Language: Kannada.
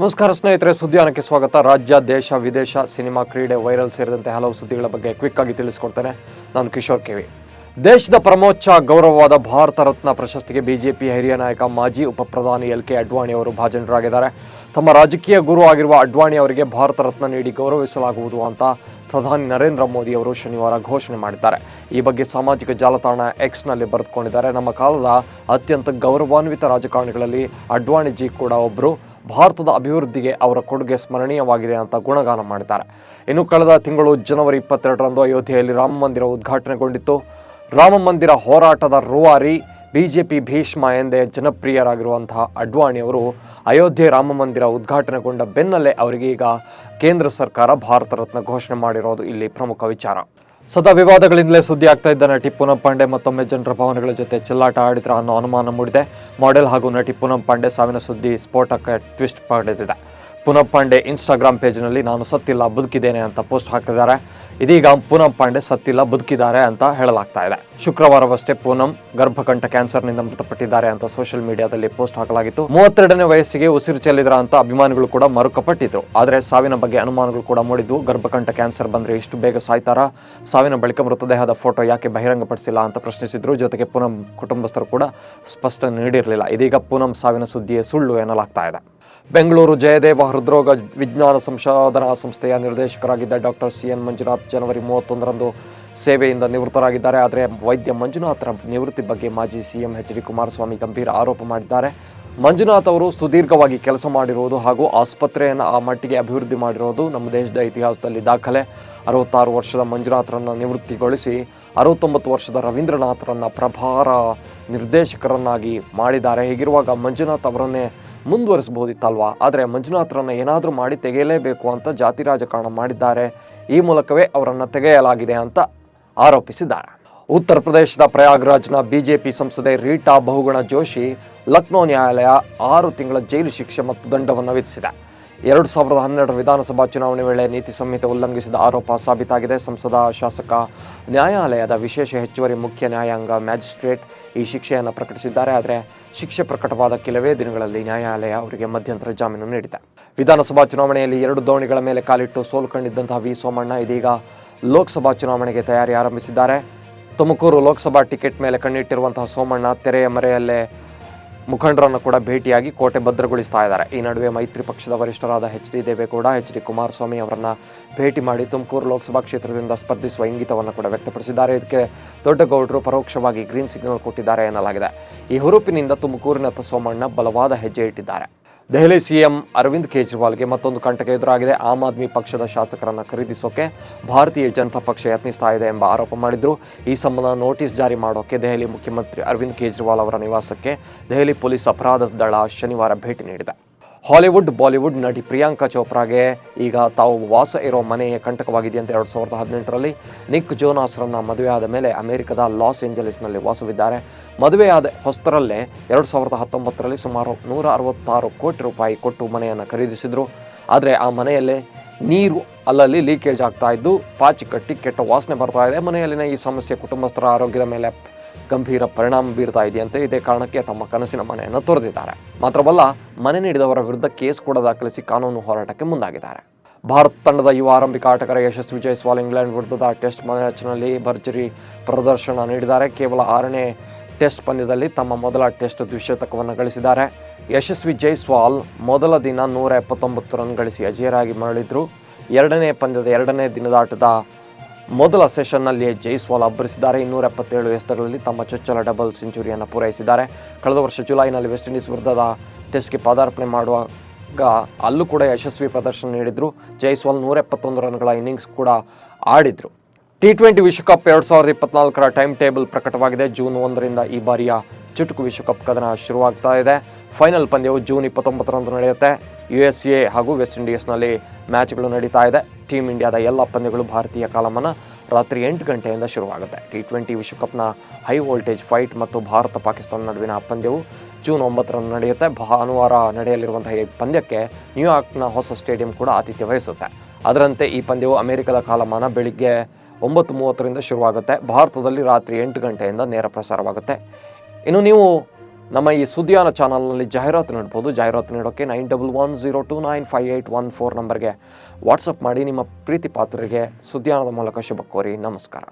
ನಮಸ್ಕಾರ ಸ್ನೇಹಿತರೆ, ಸುದ್ದಿಯಾನಕ್ಕೆ ಸ್ವಾಗತ. ರಾಜ್ಯ, ದೇಶ, ವಿದೇಶ ಸಿನಿಮಾ ಕ್ರೀಡೆ ವೈರಲ್ ಸೇರಿದಂತೆ ಹಲವು ಸುದ್ದಿಗಳ ಬಗ್ಗೆ ಕ್ವಿಕ್ ಆಗಿ ತಿಳಿಸ್ಕೊಡ್ತೇನೆ. ನಾನು ಕಿಶೋರ್ ಕೆವಿ ದೇಶದ ಪರಮೋಚ್ಚ, ಗೌರವವಾದ ಭಾರತ ರತ್ನ ಪ್ರಶಸ್ತಿಗೆ ಬಿಜೆಪಿ ಹಿರಿಯ ನಾಯಕ ಮಾಜಿ ಉಪ ಪ್ರಧಾನಿ ಎಲ್ ಕೆ ಅಡ್ವಾಣಿ ಅವರು ಭಾಜನರಾಗಿದ್ದಾರೆ. ತಮ್ಮ ರಾಜಕೀಯ ಗುರು ಆಗಿರುವ ಅಡ್ವಾಣಿ ಅವರಿಗೆ ಭಾರತ ರತ್ನ ನೀಡಿ ಗೌರವಿಸಲಾಗುವುದು ಅಂತ ಪ್ರಧಾನಿ ನರೇಂದ್ರ ಮೋದಿ ಅವರು ಶನಿವಾರ ಘೋಷಣೆ ಮಾಡಿದ್ದಾರೆ. ಈ ಬಗ್ಗೆ ಸಾಮಾಜಿಕ ಜಾಲತಾಣ ಎಕ್ಸ್ನಲ್ಲಿ ಬರೆದುಕೊಂಡಿದ್ದಾರೆ. ನಮ್ಮ ಕಾಲದ ಅತ್ಯಂತ ಗೌರವಾನ್ವಿತ ರಾಜಕಾರಣಿಗಳಲ್ಲಿ ಅಡ್ವಾಣಿಜಿ ಕೂಡ ಒಬ್ಬರು ಭಾರತದ ಅಭಿವೃದ್ಧಿಗೆ ಅವರ ಕೊಡುಗೆ ಸ್ಮರಣೀಯವಾಗಿದೆ ಅಂತ ಗುಣಗಾನ ಮಾಡಿದ್ದಾರೆ. ಇನ್ನು ಕಳೆದ ತಿಂಗಳು ಜನವರಿ ಇಪ್ಪತ್ತೆರಡರಂದು ಅಯೋಧ್ಯೆಯಲ್ಲಿ ರಾಮ ಮಂದಿರ ಉದ್ಘಾಟನೆಗೊಂಡಿತ್ತು. ರಾಮ ಮಂದಿರ ಹೋರಾಟದ ರೂವಾರಿ ಬಿಜೆಪಿ ಭೀಷ್ಮ ಎಂದೇ ಜನಪ್ರಿಯರಾಗಿರುವಂತಹ ಅಡ್ವಾಣಿ ಅವರು ಅಯೋಧ್ಯೆ ರಾಮ ಮಂದಿರ ಉದ್ಘಾಟನೆಗೊಂಡ ಬೆನ್ನಲ್ಲೇ ಅವರಿಗೆ ಈಗ ಕೇಂದ್ರ ಸರ್ಕಾರ ಭಾರತ ರತ್ನ ಘೋಷಣೆ ಮಾಡಿರೋದು ಇಲ್ಲಿ ಪ್ರಮುಖ ವಿಚಾರ. ಸದಾ ವಿವಾದಗಳಿಂದಲೇ ಸುದ್ದಿ ಆಗ್ತಾ ಇದ್ದ ನಟಿ ಪೂನಂ ಪಾಂಡೆ ಮತ್ತೊಮ್ಮೆ ಜನರ ಭಾವನೆಗಳ ಜೊತೆ ಚೆಲ್ಲಾಟ ಆಡಿದ್ರ ಅನ್ನೋ ಅನುಮಾನ ಮೂಡಿದೆ. ಮಾಡೆಲ್ ಹಾಗೂ ನಟಿ ಪೂನಂ ಪಾಂಡೆ ಸಾವಿನ ಸುದ್ದಿ ಸ್ಫೋಟಕ್ಕೆ ಟ್ವಿಸ್ಟ್ ಪಡೆದಿದೆ. ಪೂನಂ ಪಾಂಡೆ ಇನ್ಸ್ಟಾಗ್ರಾಮ್ ಪೇಜ್ನಲ್ಲಿ ನಾನು ಸತ್ತಿಲ್ಲ, ಬದುಕಿದ್ದೇನೆ ಅಂತ ಪೋಸ್ಟ್ ಹಾಕಿದ್ದಾರೆ. ಇದೀಗ ಪೂನಂ ಪಾಂಡೆ ಸತ್ತಿಲ್ಲ, ಬದುಕಿದ್ದಾರೆ ಅಂತ ಹೇಳಲಾಗ್ತಾ ಇದೆ. ಶುಕ್ರವಾರವಷ್ಟೇ ಪೂನಂ ಗರ್ಭಕಂಠ ಕ್ಯಾನ್ಸರ್ನಿಂದ ಮೃತಪಟ್ಟಿದ್ದಾರೆ ಅಂತ ಸೋಷಿಯಲ್ ಮೀಡಿಯಾದಲ್ಲಿ ಪೋಸ್ಟ್ ಹಾಕಲಾಗಿತ್ತು. ಮೂವತ್ತೆರಡನೇ ವಯಸ್ಸಿಗೆ ಉಸಿರು ಚೆಲ್ಲಿದ್ರ ಅಂತ ಅಭಿಮಾನಿಗಳು ಕೂಡ ಮರುಕಪಟ್ಟಿದ್ರು. ಆದರೆ ಸಾವಿನ ಬಗ್ಗೆ ಅನುಮಾನಗಳು ಕೂಡ ಮೂಡಿದ್ದು, ಗರ್ಭಕಂಠ ಕ್ಯಾನ್ಸರ್ ಬಂದ್ರೆ ಇಷ್ಟು ಬೇಗ ಸಾಯ್ತಾರಾ? ಸಾವಿನ ಬಳಿಕ ಮೃತದೇಹದ ಫೋಟೋ ಯಾಕೆ ಬಹಿರಂಗಪಡಿಸಿಲ್ಲ ಅಂತ ಪ್ರಶ್ನಿಸಿದ್ರು. ಜೊತೆಗೆ ಪೂನಂ ಕುಟುಂಬಸ್ಥರು ಕೂಡ ಸ್ಪಷ್ಟನೆ ನೀಡಿರಲಿಲ್ಲ. ಇದೀಗ ಪೂನಂ ಸಾವಿನ ಸುದ್ದಿಯೇ ಸುಳ್ಳು ಎನ್ನಲಾಗ್ತಾ ಇದೆ. ಬೆಂಗಳೂರು ಜಯದೇವ ಹೃದ್ರೋಗ ವಿಜ್ಞಾನ ಸಂಶೋಧನಾ ಸಂಸ್ಥೆಯ ನಿರ್ದೇಶಕರಾಗಿದ್ದ ಡಾಕ್ಟರ್ ಸಿ ಎನ್ ಮಂಜುನಾಥ್ ಜನವರಿ ಮೂವತ್ತೊಂದರಂದು ಸೇವೆಯಿಂದ ನಿವೃತ್ತರಾಗಿದ್ದಾರೆ. ಆದರೆ ವೈದ್ಯ ಮಂಜುನಾಥ್ರ ನಿವೃತ್ತಿ ಬಗ್ಗೆ ಮಾಜಿ ಸಿಎಂ ಎಚ್ ಡಿ ಕುಮಾರಸ್ವಾಮಿ ಗಂಭೀರ ಆರೋಪ ಮಾಡಿದ್ದಾರೆ. ಮಂಜುನಾಥ್ ಅವರು ಸುದೀರ್ಘವಾಗಿ ಕೆಲಸ ಮಾಡಿರುವುದು ಹಾಗೂ ಆಸ್ಪತ್ರೆಯನ್ನು ಆ ಮಟ್ಟಿಗೆ ಅಭಿವೃದ್ಧಿ ಮಾಡಿರೋದು ನಮ್ಮ ದೇಶದ ಇತಿಹಾಸದಲ್ಲಿ ದಾಖಲೆ. ಅರವತ್ತಾರು ವರ್ಷದ ಮಂಜುನಾಥ್ರನ್ನು ನಿವೃತ್ತಿಗೊಳಿಸಿ ಅರವತ್ತೊಂಬತ್ತು ವರ್ಷದ ರವೀಂದ್ರನಾಥರನ್ನ ಪ್ರಭಾರ ನಿರ್ದೇಶಕರನ್ನಾಗಿ ಮಾಡಿದ್ದಾರೆ. ಹೀಗಿರುವಾಗ ಮಂಜುನಾಥ್ ಅವರನ್ನೇ ಮುಂದುವರಿಸಬಹುದಿತ್ತಲ್ವಾ? ಆದರೆ ಮಂಜುನಾಥರನ್ನ ಏನಾದರೂ ಮಾಡಿ ತೆಗೆಯಲೇಬೇಕು ಅಂತ ಜಾತಿ ರಾಜಕಾರಣ ಮಾಡಿದ್ದಾರೆ. ಈ ಮೂಲಕವೇ ಅವರನ್ನು ತೆಗೆಯಲಾಗಿದೆ ಅಂತ ಆರೋಪಿಸಿದ್ದಾರೆ. ಉತ್ತರ ಪ್ರದೇಶದ ಪ್ರಯಾಗ್ರಾಜ್ನ ಬಿಜೆಪಿ ಸಂಸದೆ ರೀಟಾ ಬಹುಗುಣ ಜೋಶಿ ಲಕ್ನೋ ನ್ಯಾಯಾಲಯ ಆರು ತಿಂಗಳ ಜೈಲು ಶಿಕ್ಷೆ ಮತ್ತು ದಂಡವನ್ನು ವಿಧಿಸಿದೆ. ಎರಡು ಸಾವಿರದ ಹನ್ನೆರಡರ ವಿಧಾನಸಭಾ ಚುನಾವಣೆ ವೇಳೆ ನೀತಿ ಸಂಹಿತೆ ಉಲ್ಲಂಘಿಸಿದ ಆರೋಪ ಸಾಬೀತಾಗಿದೆ. ಸಂಸದ, ಶಾಸಕ, ನ್ಯಾಯಾಲಯದ ವಿಶೇಷ ಹೆಚ್ಚುವರಿ ಮುಖ್ಯ ನ್ಯಾಯಾಂಗ ಮ್ಯಾಜಿಸ್ಟ್ರೇಟ್ ಈ ಶಿಕ್ಷೆಯನ್ನು ಪ್ರಕಟಿಸಿದ್ದಾರೆ. ಆದರೆ ಶಿಕ್ಷೆ ಪ್ರಕಟವಾದ ಕೆಲವೇ ದಿನಗಳಲ್ಲಿ ನ್ಯಾಯಾಲಯ ಅವರಿಗೆ ಮಧ್ಯಂತರ ಜಾಮೀನು ನೀಡಿದೆ. ವಿಧಾನಸಭಾ ಚುನಾವಣೆಯಲ್ಲಿ ಎರಡು ದೋಣಿಗಳ ಮೇಲೆ ಕಾಲಿಟ್ಟು ಸೋಲು ಕಂಡಿದ್ದಂತಹ ವಿ ಸೋಮಣ್ಣ ಇದೀಗ ಲೋಕಸಭಾ ಚುನಾವಣೆಗೆ ತಯಾರಿ ಆರಂಭಿಸಿದ್ದಾರೆ. ತುಮಕೂರು ಲೋಕಸಭಾ ಟಿಕೆಟ್ ಮೇಲೆ ಕಣ್ಣಿಟ್ಟಿರುವಂತಹ ಸೋಮಣ್ಣ ತೆರೆಯ ಮರೆಯಲ್ಲೇ ಮುಖಂಡರನ್ನು ಕೂಡ ಭೇಟಿಯಾಗಿ ಕೋಟೆ ಭದ್ರಗೊಳಿಸ್ತಾ ಇದ್ದಾರೆ. ಈ ನಡುವೆ ಮೈತ್ರಿ ಪಕ್ಷದ ವರಿಷ್ಠರಾದ H D Deve Gowda, H D Kumaraswamy ಅವರನ್ನು ಭೇಟಿ ಮಾಡಿ ತುಮಕೂರು ಲೋಕಸಭಾ ಕ್ಷೇತ್ರದಿಂದ ಸ್ಪರ್ಧಿಸುವ ಇಂಗಿತವನ್ನು ಕೂಡ ವ್ಯಕ್ತಪಡಿಸಿದ್ದಾರೆ. ಇದಕ್ಕೆ ದೊಡ್ಡಗೌಡರು ಪರೋಕ್ಷವಾಗಿ ಗ್ರೀನ್ ಸಿಗ್ನಲ್ ಕೊಟ್ಟಿದ್ದಾರೆ ಎನ್ನಲಾಗಿದೆ. ಈ ಹುರುಪಿನಿಂದ ತುಮಕೂರಿನತ್ತ ಸೋಮಣ್ಣ ಬಲವಾದ ಹೆಜ್ಜೆ ಇಟ್ಟಿದ್ದಾರೆ. ದೆಹಲಿ ಸಿಎಂ ಅರವಿಂದ್ ಕೇಜ್ರಿವಾಲ್ಗೆ ಮತ್ತೊಂದು ಕಂಟಕ ಎದುರಾಗಿದೆ. ಆಮ್ ಆದ್ಮಿ ಪಕ್ಷದ ಶಾಸಕರನ್ನು ಖರೀದಿಸೋಕೆ ಭಾರತೀಯ ಜನತಾ ಪಕ್ಷ ಯತ್ನಿಸ್ತಾ ಇದೆ ಎಂಬ ಆರೋಪ ಮಾಡಿದ್ರು. ಈ ಸಂಬಂಧ ನೋಟಿಸ್ ಜಾರಿ ಮಾಡೋಕೆ ದೆಹಲಿ ಮುಖ್ಯಮಂತ್ರಿ ಅರವಿಂದ್ ಕೇಜ್ರಿವಾಲ್ ಅವರ ನಿವಾಸಕ್ಕೆ ದೆಹಲಿ ಪೊಲೀಸ್ ಅಪರಾಧ ದಳ ಶನಿವಾರ ಭೇಟಿ ನೀಡಿದೆ. ಹಾಲಿವುಡ್, ಬಾಲಿವುಡ್ ನಟಿ ಪ್ರಿಯಾಂಕಾ ಚೋಪ್ರಾಗೆ ಈಗ ತಾವು ವಾಸ ಇರೋ ಮನೆಯ ಕಂಟಕವಾಗಿದೆಯಂತೆ ಎರಡು ಸಾವಿರದ ಹದಿನೆಂಟರಲ್ಲಿ ನಿಕ್ ಜೋನಾಸ್ರನ್ನ ಮದುವೆಯಾದ ಮೇಲೆ ಅಮೆರಿಕದ ಲಾಸ್ ಏಂಜಲೀಸ್ನಲ್ಲಿ ವಾಸವಿದ್ದಾರೆ. ಮದುವೆಯಾದ ಹೊಸ್ತರಲ್ಲೇ ಎರಡು ಸಾವಿರದ ಹತ್ತೊಂಬತ್ತರಲ್ಲಿ ಸುಮಾರು ನೂರ ಅರವತ್ತಾರು ಕೋಟಿ ರೂಪಾಯಿ ಕೊಟ್ಟು ಮನೆಯನ್ನು ಖರೀದಿಸಿದರು. ಆದರೆ ಆ ಮನೆಯಲ್ಲೇ ನೀರು ಅಲ್ಲಲ್ಲಿ ಲೀಕೇಜ್ ಆಗ್ತಾ ಇದ್ದು ಪಾಚಿ ಕಟ್ಟಿ ಕೆಟ್ಟ ವಾಸನೆ ಬರ್ತಾ ಇದೆ. ಮನೆಯಲ್ಲಿನ ಈ ಸಮಸ್ಯೆ ಕುಟುಂಬಸ್ಥರ ಆರೋಗ್ಯದ ಮೇಲೆ ಗಂಭೀರ ಪರಿಣಾಮ ಬೀರ್ತಾ ಇದೆಯಂತೆ ಇದೇ ಕಾರಣಕ್ಕೆ ತಮ್ಮ ಕನಸಿನ ಮನೆಯನ್ನು ತೊರೆದಿದ್ದಾರೆ. ಮಾತ್ರವಲ್ಲ, ಮನೆ ನೀಡಿದವರ ವಿರುದ್ಧ ಕೇಸ್ ಕೂಡ ದಾಖಲಿಸಿ ಕಾನೂನು ಹೋರಾಟಕ್ಕೆ ಮುಂದಾಗಿದ್ದಾರೆ. ಭಾರತ ತಂಡದ ಯುವ ಆರಂಭಿಕ ಆಟಗಾರ ಯಶಸ್ವಿ ಜೈಸ್ವಾಲ್ ಇಂಗ್ಲೆಂಡ್ ವಿರುದ್ಧದ ಟೆಸ್ಟ್ ಮ್ಯಾಚ್ನಲ್ಲಿ ಭರ್ಜರಿ ಪ್ರದರ್ಶನ ನೀಡಿದ್ದಾರೆ. ಕೇವಲ ಆರನೇ ಟೆಸ್ಟ್ ಪಂದ್ಯದಲ್ಲಿ ತಮ್ಮ ಮೊದಲ ಟೆಸ್ಟ್ ದ್ವಿಶತಕವನ್ನು ಗಳಿಸಿದ್ದಾರೆ. ಯಶಸ್ವಿ ಜೈಸ್ವಾಲ್ ಮೊದಲ ದಿನ ನೂರ ಎಪ್ಪತ್ತೊಂಬತ್ತು ರನ್ ಗಳಿಸಿ ಅಜೇಯರಾಗಿ ಮರಳಿದ್ರು. ಎರಡನೇ ಪಂದ್ಯದ ಎರಡನೇ ದಿನದ ಆಟದ ಮೊದಲ ಸೆಷನ್ನಲ್ಲಿಯೇ ಜೈಸ್ವಾಲ್ ಅಬ್ಬರಿಸಿದ್ದಾರೆ. ಇನ್ನೂರ ಎಪ್ಪತ್ತೇಳು ಎಸ್ತಗಳಲ್ಲಿ ತಮ್ಮ ಚೊಚ್ಚಲ ಡಬಲ್ ಸೆಂಚುರಿಯನ್ನು ಪೂರೈಸಿದ್ದಾರೆ. ಕಳೆದ ವರ್ಷ ಜುಲೈನಲ್ಲಿ ವೆಸ್ಟ್ ಇಂಡೀಸ್ ವಿರುದ್ಧದ ಟೆಸ್ಟ್ಗೆ ಪದಾರ್ಪಣೆ ಮಾಡುವಾಗ ಅಲ್ಲೂ ಕೂಡ ಯಶಸ್ವಿ ಪ್ರದರ್ಶನ ನೀಡಿದ್ರು. ಜೈಸ್ವಾಲ್ ನೂರ ಎಪ್ಪತ್ತೊಂದು ರನ್ಗಳ ಇನ್ನಿಂಗ್ಸ್ ಕೂಡ ಆಡಿದ್ರು. ಟಿ ಟ್ವೆಂಟಿ ವಿಶ್ವಕಪ್ ಎರಡು ಸಾವಿರದ ಇಪ್ಪತ್ನಾಲ್ಕರ ಟೈಮ್ ಟೇಬಲ್ ಪ್ರಕಟವಾಗಿದೆ. ಜೂನ್ ಒಂದರಿಂದ ಈ ಬಾರಿಯ ಚುಟುಕು ವಿಶ್ವಕಪ್ ಕದನ ಶುರುವಾಗ್ತಾ ಇದೆ. ಫೈನಲ್ ಪಂದ್ಯವು ಜೂನ್ ಇಪ್ಪತ್ತೊಂಬತ್ತರಂದು ನಡೆಯುತ್ತೆ. ಯು ಎಸ್ ಎ ಹಾಗೂ ವೆಸ್ಟ್ ಇಂಡೀಸ್ನಲ್ಲಿ ಮ್ಯಾಚ್ಗಳು ನಡೀತಾ ಇದೆ. ಟೀಮ್ ಇಂಡಿಯಾದ ಎಲ್ಲ ಪಂದ್ಯಗಳು ಭಾರತೀಯ ಕಾಲಮಾನ ರಾತ್ರಿ ಎಂಟು ಗಂಟೆಯಿಂದ ಶುರುವಾಗುತ್ತೆ. ಟಿ ಟ್ವೆಂಟಿ ವಿಶ್ವಕಪ್ನ ಹೈ ವೋಲ್ಟೇಜ್ ಫೈಟ್ ಮತ್ತು ಭಾರತ ಪಾಕಿಸ್ತಾನ ನಡುವಿನ ಪಂದ್ಯವು ಜೂನ್ ಒಂಬತ್ತರಂದು ನಡೆಯುತ್ತೆ. ಭಾನುವಾರ ನಡೆಯಲಿರುವಂತಹ ಈ ಪಂದ್ಯಕ್ಕೆ ನ್ಯೂಯಾರ್ಕ್ನ ಹೊಸ ಸ್ಟೇಡಿಯಂ ಕೂಡ ಆತಿಥ್ಯ ವಹಿಸುತ್ತೆ. ಅದರಂತೆ ಈ ಪಂದ್ಯವು ಅಮೆರಿಕದ ಕಾಲಮಾನ ಬೆಳಿಗ್ಗೆ ಒಂಬತ್ತು ಮೂವತ್ತರಿಂದ ಶುರುವಾಗುತ್ತೆ. ಭಾರತದಲ್ಲಿ ರಾತ್ರಿ ಎಂಟು ಗಂಟೆಯಿಂದ ನೇರ ಪ್ರಸಾರವಾಗುತ್ತೆ. ಇನ್ನು ನೀವು ನಮ್ಮ ಈ ಸುದ್ದಿಯಾನ ಚಾನಲ್ನಲ್ಲಿ ಜಾಹೀರಾತು ನೀಡ್ಬೋದು. ಜಾಹೀರಾತು ನೀಡೋಕ್ಕೆ nine double one zero two nine five eight one four ನಂಬರ್ಗೆ ವಾಟ್ಸಪ್ ಮಾಡಿ ನಿಮ್ಮ ಪ್ರೀತಿ ಪಾತ್ರರಿಗೆ ಸುದ್ದಿಯಾನದ ಮೂಲಕ ಶುಭ ಕೋರಿ. ನಮಸ್ಕಾರ.